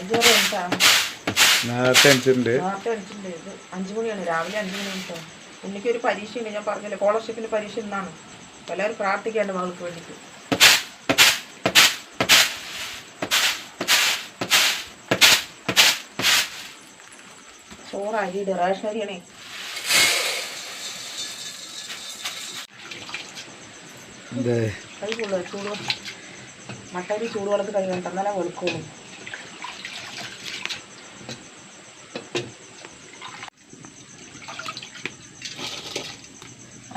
അഞ്ച് വരെ എനിക്കാണ് നേരത്തെ എണിച്ചിട്ടുണ്ട് നേരത്തെ അടിച്ചിട്ടുണ്ട് ഇത്. അഞ്ച് മണിയാണ്. രാവിലെ അഞ്ച് മണി എനിക്കാണ് ഉണ്ണിക്ക് ഒരു പരീക്ഷയുണ്ട്. ഞാൻ പറഞ്ഞില്ലേ സ്കോളർഷിപ്പിന്റെ പരീക്ഷ ഇന്നാണ്. എല്ലാവരും പ്രാർത്ഥിക്കാണ്ട് മകൾക്ക് വേണ്ടിയിട്ട്. ചോറ് അരിയുടെ റേഷൻ അരിയാണേ കൈ ചൂട്. മട്ടരി ചൂടുവെള്ളത്തിൽ കൈ വേണ്ട എന്നാലേ വെളുക്കുള്ളൂ.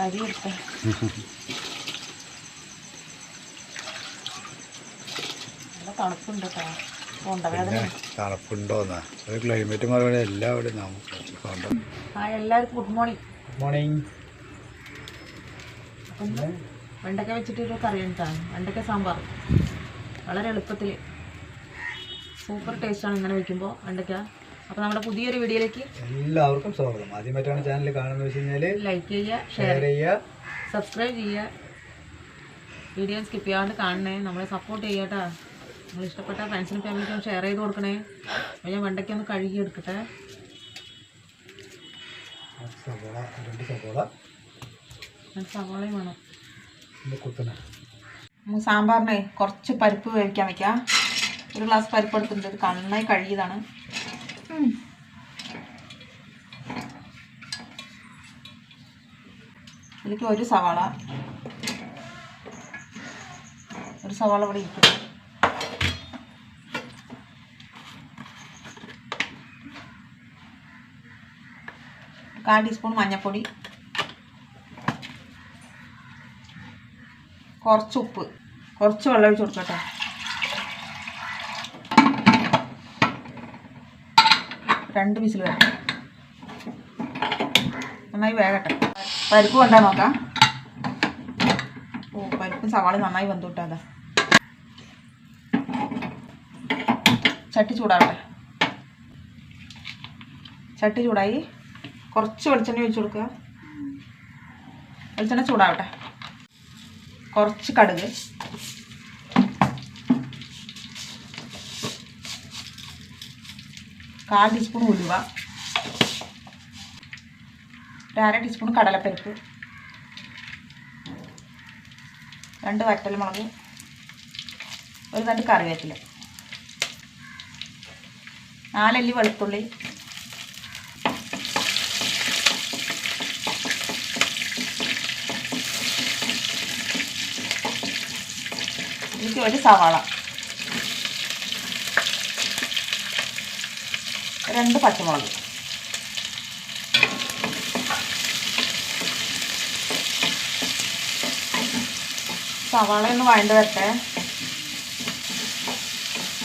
അരി എടുത്ത നല്ല തണുപ്പുണ്ട് തണുപ്പുണ്ടോന്നാ. ഒരു ക്ലൈമറ്റ് മാറുമ്പോൾ എല്ലാവരും നമുക്ക് കൊണ്ട് ആ എല്ലാവർക്കും ഗുഡ് മോർണിംഗ് വെണ്ടക്ക വെച്ചിട്ടൊരു കറി ഉണ്ടാണ് വെണ്ടക്ക സാമ്പാർ. വളരെ എളുപ്പത്തിൽ സൂപ്പർ ടേസ്റ്റാണ് ഇങ്ങനെ വെക്കുമ്പോൾ വെണ്ടക്ക അപ്പോൾ നമ്മുടെ പുതിയൊരു വീഡിയോയിലേക്ക് എല്ലാവർക്കും സ്വാഗതം. ആദ്യമായിട്ടാണ് ചാനൽ കാണുന്നത് വെച്ച് കഴിഞ്ഞാൽ ലൈക്ക് ചെയ്യുക ഷെയർ ചെയ്യുക സബ്സ്ക്രൈബ് ചെയ്യുക. വീഡിയോ സ്കിപ്പ് ചെയ്യാണ്ട് കാണണേ. നമ്മളെ സപ്പോർട്ട് ചെയ്യട്ടാ നിങ്ങൾ ഇഷ്ടപ്പെട്ട ഫ്രണ്ട്സിനും ഫാമിലിക്കും ഷെയർ ചെയ്ത് കൊടുക്കണേ. അപ്പോൾ ഞാൻ വെണ്ടയ്ക്ക ഒന്ന് കഴുകി എടുക്കട്ടെ. സവോള രണ്ട് സവോള. ഞാൻ സവാളയും വേണം. ഇത് കുത്തണ. നമുക്ക് സാമ്പാറിനെ കുറച്ച് പരിപ്പ് വേവിക്കാൻ വെക്കാം. ഒരു ഗ്ലാസ് പരിപ്പ് എടുത്തിട്ടുണ്ട്. ഇത് നന്നായി കഴുകിയതാണ്. ഇതിലേക്ക് ഒരു സവാള. ഒരു സവാള ഇവിടെ ഇരിക്കും. കാൽ ടീസ്പൂൺ മഞ്ഞൾപ്പൊടി കുറച്ച് ഉപ്പ്. കുറച്ച് വെള്ളം ഒഴിച്ച് കൊടുക്കട്ടെ രണ്ട് വിസിൽ വേണം. നന്നായി വേകട്ടെ. പരിപ്പ് കൊണ്ടാ നോക്കാം. ഓ പരിപ്പും സവാള നന്നായി വെന്തുട്ടാ ചട്ടി ചൂടാവട്ടെ. ചട്ടി ചൂടായി. കുറച്ച് വെളിച്ചെണ്ണ ഒഴിച്ചു കൊടുക്കുക. വെളിച്ചെണ്ണ ചൂടാവട്ടെ. കുറച്ച് കടുക്. കാൽ ടീസ്പൂൺ ഉലുവ. ഒരു അര ടീസ്പൂൺ കടലപ്പരിപ്പ്. രണ്ട് വറ്റൽമുളക് ഒരു രണ്ട് കറിവേപ്പില. നാലല്ലി വെളുത്തുള്ളി. ഇതിലേക്ക് ഒരു സവാള. രണ്ട് പച്ചമുളക്. സവാള ഒന്ന് വഴണ്ട് വരട്ടെ.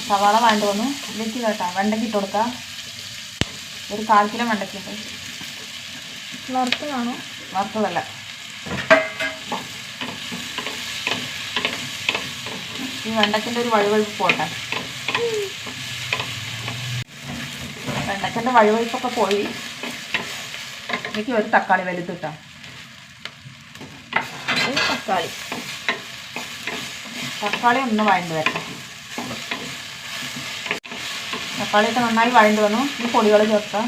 സവാള വഴണ്ട് വന്നു. ഇതിലേക്ക് കേട്ടോ. വെണ്ടയ്ക്ക് ഇട്ട് കൊടുക്കാം. ഒരു കാൽ കിലോ വെണ്ടയ്ക്കുണ്ട് വറുത്തതാണോ വറുത്തതല്ല. ഈ വെണ്ടയ്ക്കന്റെ ഒരു വഴുവഴുപ്പ് പോട്ടെ. വെണ്ടയ്ക്കന്റെ വഴുവഴുപ്പൊക്കെ പോയി. എനിക്ക് ഒരു തക്കാളി വലുത് കിട്ടാം. തക്കാളി. തക്കാളി ഒന്ന് വഴണ്ട് വരട്ടെ തക്കാളിയൊക്കെ നന്നായി വഴണ്ട് വന്നു. ഈ പൊടികൾ ചേർക്കാം.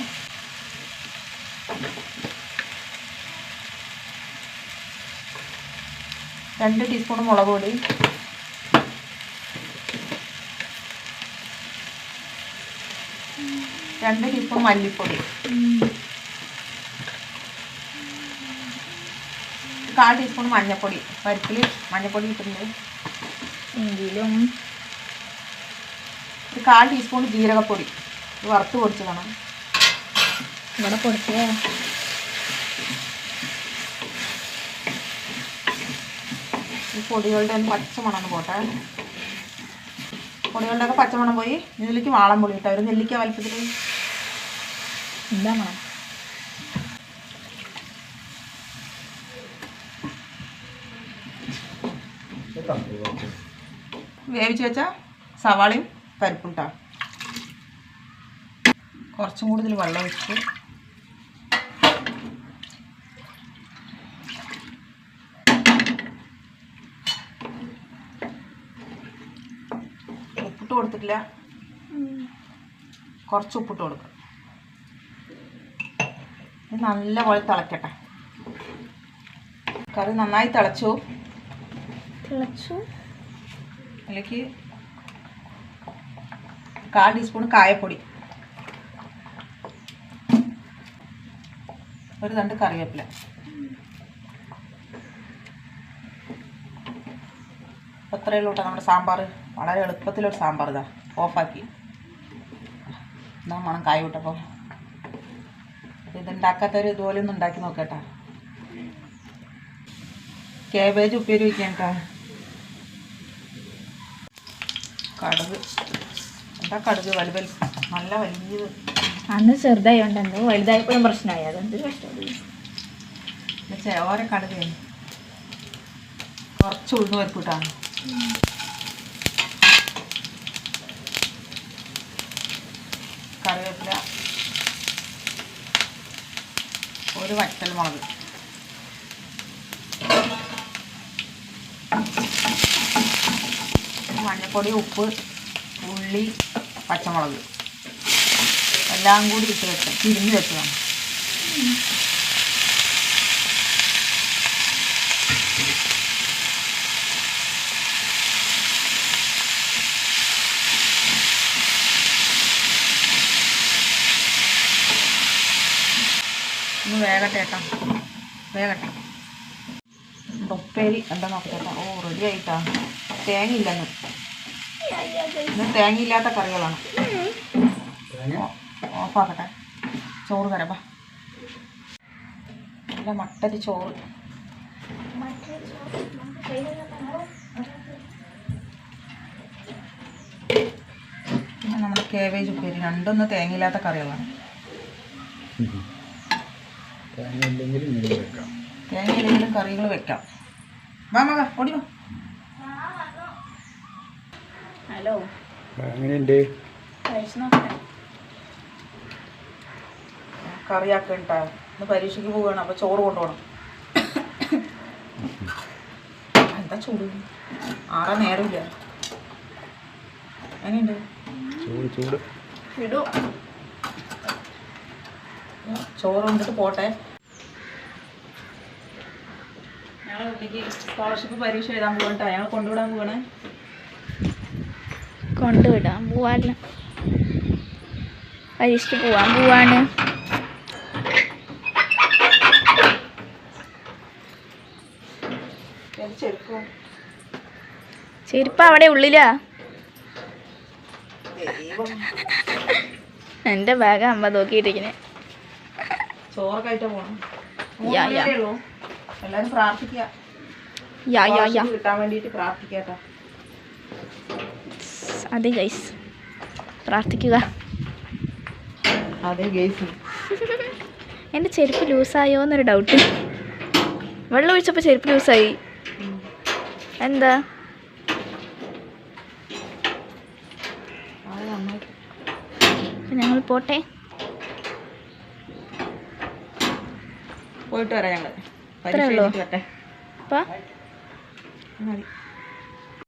രണ്ട് ടീസ്പൂൺ മുളക് പൊടി. രണ്ട് ടീസ്പൂൺ മല്ലിപ്പൊടി. കാൽ ടീസ്പൂൺ മഞ്ഞൾപ്പൊടി പരിപ്പിൽ മഞ്ഞൾപ്പൊടി ഇട്ടിട്ടുണ്ട്. എങ്കിലും ഒരു കാൽ ടീസ്പൂൺ ജീരകപ്പൊടി. വറുത്ത് പൊടിച്ചതാണ്. ഇവിടെ കൊടുക്കുക ഈ പൊടികളുടെ ഒന്ന് പച്ചമണം പോട്ടെ. പൊടികളുടെ ഒക്കെ പച്ചമണം പോയി. ഇതിലേക്ക് വാളം പൊടി ഇട്ടോ. ഒരു നെല്ലിക്ക വലിപ്പത്തിൽ എന്താ മണം? വേവിച്ച് വെച്ച സവാളയും പരിപ്പും കുറച്ചും കൂടുതൽ വെള്ളം വെച്ച് ഉപ്പിട്ട് കൊടുത്തിട്ടില്ല. കുറച്ച് ഉപ്പിട്ട് കൊടുക്കും. ഇത് നല്ലപോലെ തിളക്കട്ടെ. കറി നന്നായി തിളച്ചു. തിളച്ചു. അതിലേക്ക് കാൽ ടീസ്പൂൺ കായപ്പൊടി. ഒരു തണ്ട് കറിവേപ്പില. അത്രയേ ഉള്ളൂ നമ്മുടെ സാമ്പാർ വളരെ എളുപ്പത്തിലൊരു സാമ്പാർ ഇതാ. ഓഫാക്കി. എന്നാ മണം കായ വിട്ടപ്പോൾ ഇതുണ്ടാക്കാത്തവർ ഇതുപോലെ ഒന്ന് ഉണ്ടാക്കി നോക്കട്ടാ കേബേജ് ഉപ്പേരി വയ്ക്കാൻ കേട്ടോ. കടുക്. എന്താ കടുക്? വലിയ വലി നല്ല വലിയത്. അന്ന് ചെറുതായി ഉണ്ടെന്ന് വലുതായപ്പോഴും പ്രശ്നമായി. അതെന്ത് കഷ്ടം ഓരോ കടുക് കുറച്ച് ഉഴുന്ന് പരിപ്പിട്ടാണ് കറിവേപ്പില. ഒരു വറ്റൽ മുളക്. മഞ്ഞൾപ്പൊടി ഉപ്പ് ഉള്ളി പച്ചമുളക്. എല്ലാം കൂടി ഇട്ട് വെക്കാം തിരിഞ്ഞ് വെച്ചതാണ്. ഒന്ന് വേഗട്ടെ ഏട്ടാ വേഗട്ടെ. ഉപ്പേരി എന്താ നോക്കട്ടെ ഓ റെഡി ആയിട്ടാ. തേങ്ങ ഇല്ലെന്ന് തേങ്ങയില്ലാത്ത കറികളാണ്. ഓഫാക്കട്ടെ. ചോറ് തരപ്പാ നല്ല മട്ടരി ചോറ്. പിന്നെ നമ്മുടെ കേവേജ് ഉപ്പേരി. രണ്ടൊന്ന് തേങ്ങയില്ലാത്ത കറികളാണ്. തേങ്ങ ഇല്ലെങ്കിലും കറികൾ വെക്കാം. വാ മക ഓടി വാ. ഹലോ. നോക്കട്ടെ കറിയാക്കണ്ടാ ഇന്ന് പരീക്ഷയ്ക്ക് പോവുകയാണ് അപ്പോൾ ചോറ് കൊണ്ടുപോകണം എന്താ ചൂട്? ആറാ നേരമില്ല. എങ്ങനെയുണ്ട്? ചൂട് ചൂട്. ഇടൂ ചോറ് കൊണ്ടിട്ട് പോട്ടെ. ഞങ്ങൾ കുട്ടിക്ക് സ്കോളർഷിപ്പ് പരീക്ഷ എഴുതാൻ പോകണ്ട ഞങ്ങൾ കൊണ്ടുവിടാൻ പോകണേ കൊണ്ടുവിടാൻ പോവാല്ല പരീക്ഷയ്ക്ക് പോവാൻ പോവാണ്. ചെരുപ്പ്? അവിടെ ഉള്ളിലാ. എന്റെ ബാഗ് അമ്മ നോക്കിയിട്ടിരിക്കണേ ചോറൊക്കെ കഴിച്ചാ പോണം. എല്ലാവരും പ്രാർത്ഥിക്കുക കിട്ടാൻ വേണ്ടിയിട്ട് പ്രാർത്ഥിക്കാട്ടോ. അതെ ഗൈസ് പ്രാർത്ഥിക്കുക. അതെ ഗേസ് എന്റെ ചെരുപ്പ് ലൂസായോ എന്നൊരു ഡൗട്ട് വെള്ളം ഒഴിച്ചപ്പോൾ ചെരുപ്പ് ലൂസായി. എന്താ? ഞങ്ങൾ പോട്ടെ. പോയിട്ട് വരാം ഞങ്ങൾ ഇത്രേ ഉള്ളോ? അപ്പം?